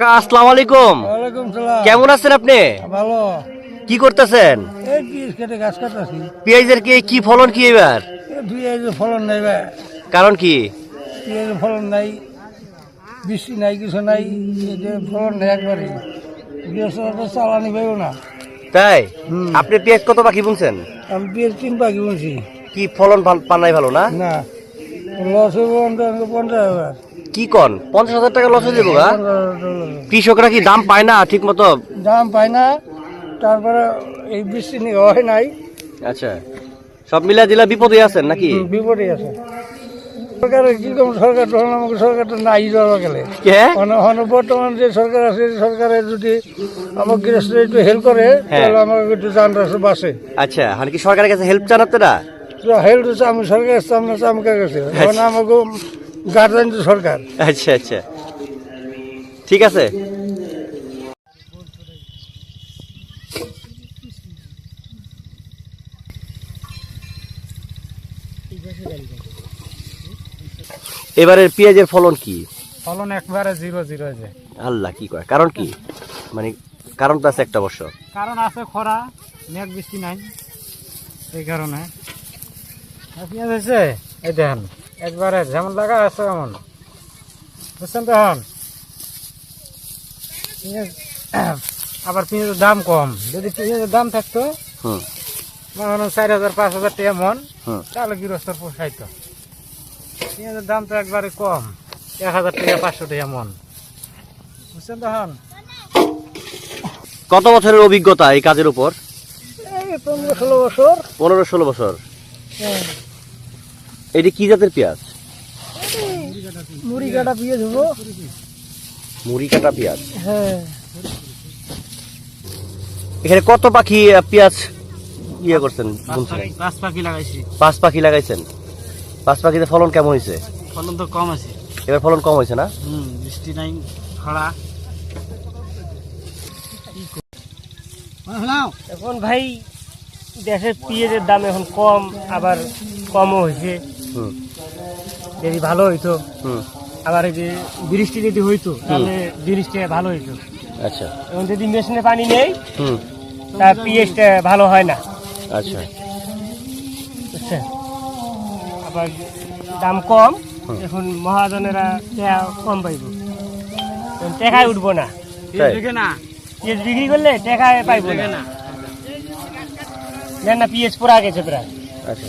কাকা আসসালামু আলাইকুম। ওয়ালাইকুম সালাম। কেমন আছেন আপনি? ভালো। কি করতেছেন? এই পিস কেটে গাছ কাটাছি পেঁয়াজের কি কি ফলন কি এবার? দুই ফলন নাই কারণ কি? পেঁয়াজের ফলন নাই বৃষ্টি নাই কিছু নাই ফলন নেই একবারে। চালানি পাইব না। তাই? আপনি পেঁয়াজ কত বাকি বুনছেন? আমি পেঁয়াজ তিন পাখি বলছি কি ফলন ভাল- পান নাই ভালো না? না। লস হইব পঞ্চাশ হাজার। কি কন? পঞ্চাশ হাজার টাকা লস হয়ে যাব গা। কৃষকরা কি দাম পায় না ঠিক মতো দাম পায় না তারপরে এই বৃষ্টি হয় নাই। আচ্ছা। সব মিলা দিলা বিপদে আছেন নাকি? বিপদে আছে। কীরকম সরকার? তখন আমাকে সরকারটা নাই দেওয়া গেলে। কে? বর্তমান যে সরকার আছে সরকারে যদি আমার গৃহস্থ একটু হেল্প করে হ্যাঁ। তাহলে আমার একটু যান বাসে। আচ্ছা মানে কি সরকারের কাছে হেল্প চান আপনারা? হেল্প আমি সরকার আমাকে গার্জেন তো সরকার। আচ্ছা আচ্ছা। ঠিক আছে। এবারের পেঁয়াজের ফলন কি? ফলন একবারে জিরো জিরো যে। আল্লাহ কি কয়? কারণ কি? মানে কারণ তো আছে একটা অবশ্য। কারণ আছে খরা মেঘ বৃষ্টি নাই। এই কারণে। পেঁয়াজ হয়েছে? এই দেখেন। একবারে যেমন লাগা আছে এমন বুঝছেন তো এখন? আবার পেঁয়াজের দাম কম। যদি পেঁয়াজের দাম থাকতো মনে হয় চার হাজার পাঁচ হাজার টাকা মন তাহলে গৃহস্থর পোষাইতো পেঁয়াজের দাম তো একবারে কম এক হাজার টাকা পাঁচশো টাকা মন। বুঝছেন তো এখন? কত বছরের অভিজ্ঞতা এই কাজের উপর? এই পনেরো ষোলো বছর। পনেরো ষোলো বছর। হ্যাঁ। এটি কি জাতের পেঁয়াজ? মুড়ি কাটা পেঁয়াজ হব। মুড়ি কাটা পেঁয়াজ। হ্যাঁ। এখানে কত পাখি পেঁয়াজ ইয়ে করছেন পাঁচ পাখি লাগাইছি। পাঁচ পাখি লাগাইছেন? পাঁচ পাখিতে ফলন কেমন হয়েছে ফলন তো কম আছে। এবার ফলন কম হয়েছে না? হুম বৃষ্টি নাই খরা। এখন ভাই দেশের পেঁয়াজের দাম এখন কম আবার কমও হয়েছে যদি ভালো হইতো আবার এই যে বৃষ্টি যদি হইতো তাহলে বৃষ্টিটা ভালো হইতো। আচ্ছা। এখন যদি মেশিনে পানি নেই হুম। তা পেঁয়াজটা ভালো হয় না। আচ্ছা। বুঝছেন আবার দাম কম এখন মহাজনেরা টাকা কম পাইব। এখন টাকায় উঠবো না। তাই? না। বিক্রি করলে টাকায় পাইবো না। না। পেঁয়াজ পুরা গেছে প্রায়। আচ্ছা।